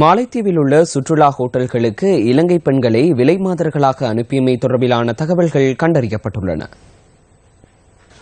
மாலைத்தீவில் உள்ள சுற்றுலா ஹோட்டல்களுக்கு இலங்கை பெண்களை விலைமாதர்களாக அனுப்பியமை தொடர்பிலான தகவல்கள் கண்டறியப்பட்டுள்ளன.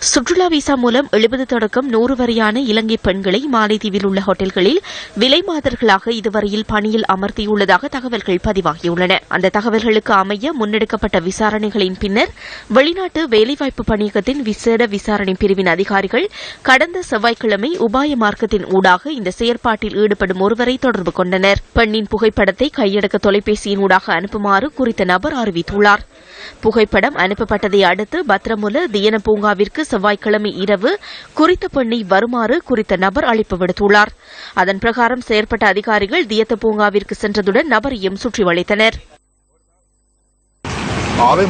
சுற்றுலா விசா மூலம் எழுபது தொடக்கம் நூறு வரையான இலங்கை பெண்களை மாலைதீவில் உள்ள ஹோட்டல்களில் விலை மாதர்களாக இதுவரையில் பணியில் அமர்த்தியுள்ளதாக தகவல்கள் பதிவாகியுள்ளன. அந்த தகவல்களுக்கு அமைய முன்னெடுக்கப்பட்ட விசாரணைகளின் பின்னர் வெளிநாட்டு வேலைவாய்ப்பு பணியகத்தின் விசேட விசாரணை பிரிவின் அதிகாரிகள் கடந்த செவ்வாய்க்கிழமை உபாய மார்க்கத்தின் ஊடாக இந்த செயற்பாட்டில் ஈடுபடும் ஒருவரை தொடர்பு கொண்டனர். பெண்ணின் புகைப்படத்தை கையடக்க தொலைபேசியின் ஊடாக அனுப்புமாறு குறித்த நபர் அறிவித்துள்ளார். புகைப்படம் அனுப்பப்பட்டதை அடுத்து பத்ரமுல தியன பூங்காவிற்கு செவ்வாய்க்கிழமை இரவு குறித்த பெண்ணை வருமாறு குறித்த நபர் அழைப்பு விடுத்துள்ளார். அதன் பிரகாரம் செயற்பட்ட அதிகாரிகள் தியத்த பூங்காவிற்கு சென்றதுடன் நபரையும் சுற்றி வளைத்தனர். ආවේ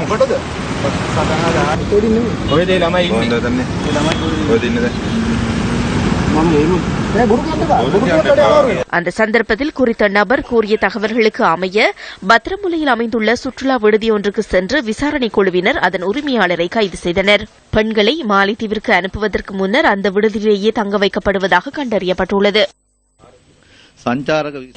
அந்த சந்தர்ப்பத்தில் குறித்த நபர் கூறிய தகவல்களுக்கு அமைய பத்ரமுலையில் அமைந்துள்ள சுற்றுலா விடுதி ஒன்றுக்கு சென்று விசாரணை குழுவினர் அதன் உரிமையாளரை கைது செய்தனர். பெண்களை மாலைத்தீவிற்கு அனுப்புவதற்கு முன்னர் அந்த விடுதியிலேயே தங்க வைக்கப்படுவதாக கண்டறியப்பட்டுள்ளது.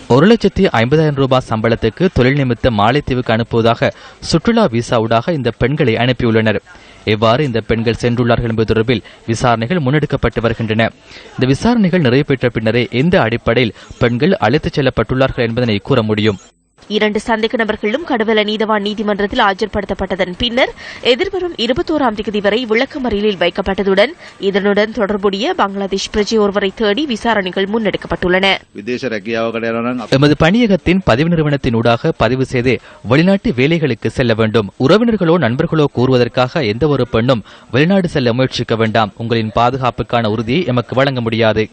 ஒரு லட்சத்தி ஐம்பதாயிரம் ரூபாய் சம்பளத்துக்கு தொழில் நிமித்த மாலைத்தீவுக்கு அனுப்புவதாக சுற்றுலா விசாவுடாக இந்த பெண்களை அனுப்பியுள்ளனர். எவ்வாறு இந்த பெண்கள் சென்றுள்ளார்கள் என்பது தொடர்பில் விசாரணைகள் முன்னெடுக்கப்பட்டு வருகின்றன. இந்த விசாரணைகள் நிறைவேற்ற பின்னரே எந்த அடிப்படையில் பெண்கள் அழைத்துச் செல்லப்பட்டுள்ளார்கள் என்பதனை கூற முடியும். இரண்டு சந்தேக நபர்களும் கடவுள நீதவான் நீதிமன்றத்தில் ஆஜர்படுத்தப்பட்டதன் பின்னர் எதிர்வரும் இருபத்தோராம் தேதி வரை விளக்கமறியலில் வைக்கப்பட்டதுடன் இதனுடன் தொடர்புடைய பங்களாதேஷ் பிரஜை ஒருவரை தேடி விசாரணைகள் முன்னெடுக்கப்பட்டுள்ளன. எமது பணியகத்தின் பதிவு நிறுவனத்தினூடாக பதிவு செய்து வெளிநாட்டு வேலைகளுக்கு செல்ல வேண்டும். உறவினர்களோ நண்பர்களோ கூறுவதற்காக எந்தவொரு பெண்ணும் வெளிநாடு செல்ல முயற்சிக்க வேண்டாம். உங்களின் பாதுகாப்புக்கான உறுதியை எமக்கு வழங்க முடியாது.